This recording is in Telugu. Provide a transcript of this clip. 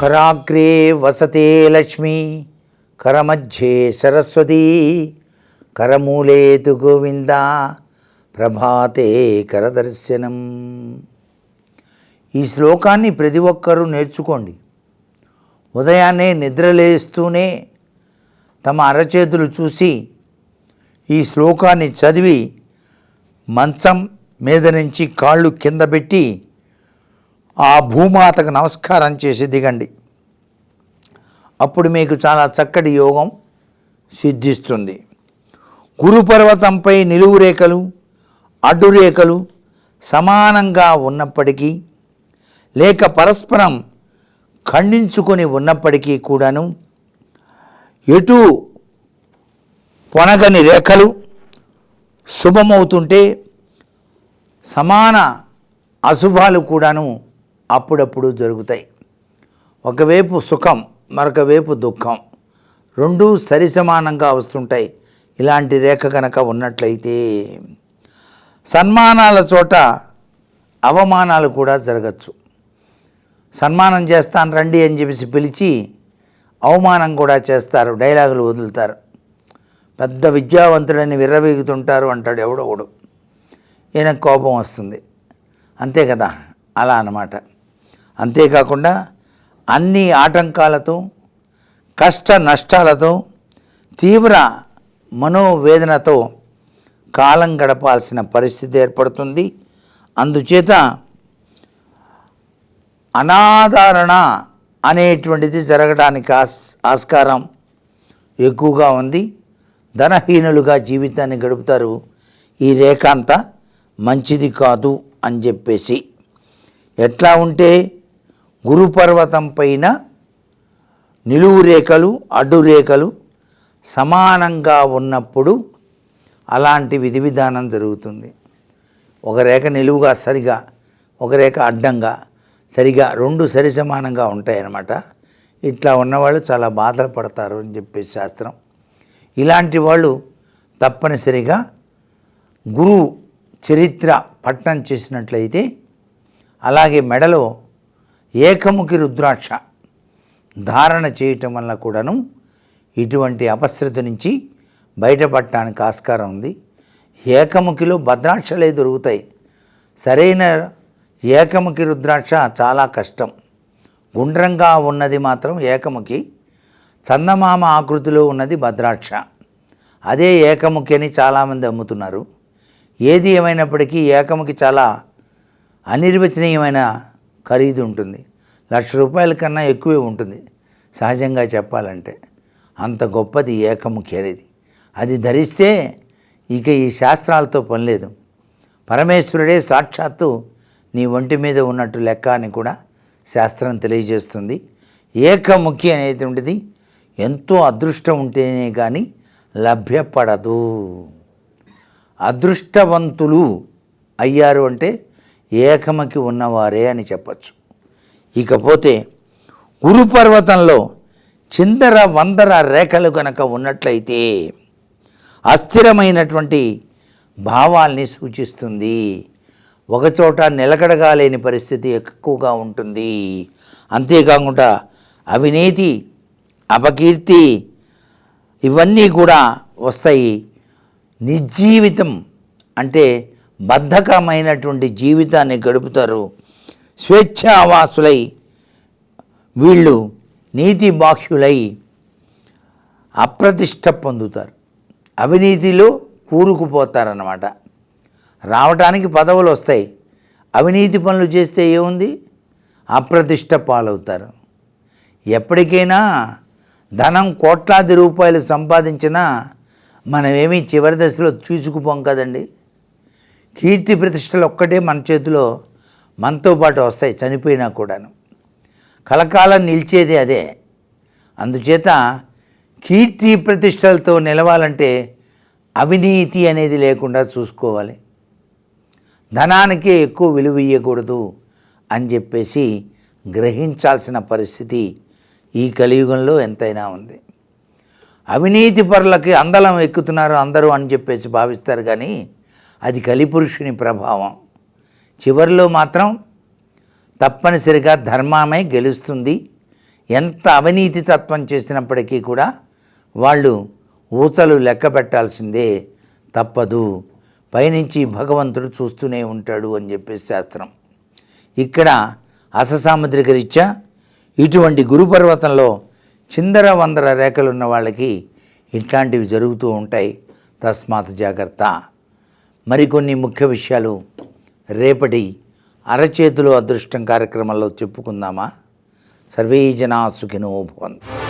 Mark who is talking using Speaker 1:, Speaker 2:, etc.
Speaker 1: కరాగ్రే వసతే లక్ష్మి కరమధ్యే సరస్వతి కరమూలేతు గోవింద ప్రభాతే కరదర్శనం. ఈ శ్లోకాన్ని ప్రతి ఒక్కరూ నేర్చుకోండి. ఉదయాన్నే నిద్రలేస్తూనే తమ అరచేతులు చూసి ఈ శ్లోకాన్ని చదివి మంచం మీద నుంచి కాళ్ళు కింద పెట్టి ఆ భూమాతకు నమస్కారం చేసి దిగండి. అప్పుడు మీకు చాలా చక్కటి యోగం సిద్ధిస్తుంది. గురుపర్వతంపై నిలువు రేఖలు అడ్డు రేఖలు సమానంగా ఉన్నప్పటికీ లేక పరస్పరం ఖండించుకొని ఉన్నప్పటికీ కూడాను ఎటు పొనగని రేఖలు శుభమవుతుంటే సమాన అశుభాలు కూడాను అప్పుడప్పుడు జరుగుతాయి. ఒకవైపు సుఖం మరొక వైపు దుఃఖం. రెండూ సరిసమానంగా వస్తుంటాయి. ఇలాంటి రేఖ కనుక ఉన్నట్లయితే సన్మానాల చోట అవమానాలు కూడా జరగచ్చు. సన్మానం చేస్తాను రండి అని చెప్పేసి పిలిచి అవమానం కూడా చేస్తారు డైలాగులు వదులుతారు. పెద్ద విద్యావంతుడని విర్రవీగుతుంటారు అంటాడు ఎవడో ఒకడు. ఈయనకు కోపం వస్తుంది. అంతే కదా? అలా అన్నమాట. అంతేకాకుండా అన్ని ఆటంకాలతో కష్ట నష్టాలతో తీవ్ర మనోవేదనతో కాలం గడపాల్సిన పరిస్థితి ఏర్పడుతుంది. అందుచేత అనాదరణ అనేటువంటిది జరగడానికి ఆస్ ఆస్కారం ఎక్కువగా ఉంది. ధనహీనులుగా జీవితాన్ని గడుపుతారు. ఈ రేఖ అంతా మంచిది కాదు అని చెప్పేసి. ఎట్లా ఉంటే గురుపర్వతం పైన నిలువు రేఖలు అడ్డు రేఖలు సమానంగా ఉన్నప్పుడు అలాంటి విధి విధానం జరుగుతుంది. ఒక రేఖ నిలువుగా సరిగా ఒక రేఖ అడ్డంగా సరిగా రెండు సరి సమానంగా ఉంటాయన్నమాట. ఇట్లా ఉన్నవాళ్ళు చాలా బాధలు పడతారు అని చెప్పే శాస్త్రం. ఇలాంటి వాళ్ళు తప్పనిసరిగా గురువు చరిత్ర పట్టణం చేసినట్లయితే అలాగే మెడలో ఏకముఖి రుద్రాక్ష ధారణ చేయటం వల్ల కూడాను ఇటువంటి అపస్థితి నుంచి బయటపడటానికి ఆస్కారం ఉంది. ఏకముఖిలో భద్రాక్షలే దొరుకుతాయి. సరైన ఏకముఖి రుద్రాక్ష చాలా కష్టం. గుండ్రంగా ఉన్నది మాత్రం ఏకముఖి. చందమామ ఆకృతిలో ఉన్నది భద్రాక్ష. అదే ఏకముఖి అని చాలామంది అమ్ముతున్నారు. ఏది ఏమైనప్పటికీ ఏకముఖి చాలా అనిర్వచనీయమైన ఖరీదు ఉంటుంది. లక్ష రూపాయల కన్నా ఎక్కువే ఉంటుంది. సహజంగా చెప్పాలంటే అంత గొప్పది ఏకముఖి అనేది అది ధరిస్తే ఇక ఈ శాస్త్రాలతో పనిలేదు పరమేశ్వరుడే సాక్షాత్తు నీ ఒంటి మీద ఉన్నట్టు లెక్క అని కూడా శాస్త్రం తెలియజేస్తుంది. ఏకముఖి అనేటువంటిది ఎంతో అదృష్టం ఉంటేనే కానీ లభ్యపడదు. అదృష్టవంతులు అయ్యారు అంటే ఏకమకి ఉన్నవారే అని చెప్పచ్చు. ఇకపోతే గురుపర్వతంలో చిందర వందర రేఖలు కనుక ఉన్నట్లయితే అస్థిరమైనటువంటి భావాల్ని సూచిస్తుంది. ఒకచోట నిలకడగా లేని పరిస్థితి ఎక్కువగా ఉంటుంది. అంతేకాకుండా అవినీతి అపకీర్తి ఇవన్నీ కూడా వస్తాయి. నిజీవితం అంటే బద్ధకమైనటువంటి జీవితాన్ని గడుపుతారు. స్వేచ్ఛావాసులై వీళ్ళు నీతి బాహ్యులై అప్రతిష్ట పొందుతారు. అవినీతిలో కూరుకుపోతారన్నమాట. రావటానికి పదవులు వస్తాయి అవినీతి పనులు చేస్తే ఏముంది? అప్రతిష్ట పాలవుతారు. ఎప్పటికైనా ధనం కోట్లాది రూపాయలు సంపాదించినా మనమేమీ చివరి దశలో చూసుకుపోం కదండి. కీర్తి ప్రతిష్టలు ఒక్కటే మన చేతిలో మనతో పాటు వస్తాయి చనిపోయినా కూడాను. కలకాలం నిలిచేది అదే. అందుచేత కీర్తి ప్రతిష్టలతో నిలవాలంటే అవినీతి అనేది లేకుండా చూసుకోవాలి. ధనానికే ఎక్కువ విలువ ఇవ్వకూడదు అని చెప్పేసి గ్రహించాల్సిన పరిస్థితి ఈ కలియుగంలో ఎంతైనా ఉంది. అవినీతి పరులకి అందలం ఎక్కుతున్నారు అందరూ అని చెప్పేసి భావిస్తారు కానీ అది కలిపురుషుని ప్రభావం. చివరిలో మాత్రం తప్పనిసరిగా ధర్మమే గెలుస్తుంది. ఎంత అవినీతి తత్వం చేసినప్పటికీ కూడా వాళ్ళు ఊచలు లెక్క పెట్టాల్సిందే తప్పదు. పైనుంచి భగవంతుడు చూస్తూనే ఉంటాడు అని చెప్పేసి శాస్త్రం. ఇక్కడ అససాముద్రిక రీత్యా ఇటువంటి గురుపర్వతంలో చిందర వందర రేఖలున్న వాళ్ళకి ఇట్లాంటివి జరుగుతూ ఉంటాయి. తస్మాత్ జాగ్రత్త. మరికొన్ని ముఖ్య విషయాలు రేపటి అరచేతులు అదృష్టం కార్యక్రమంలో చెప్పుకుందామా? సర్వే జనా సుఖినో భవంతు.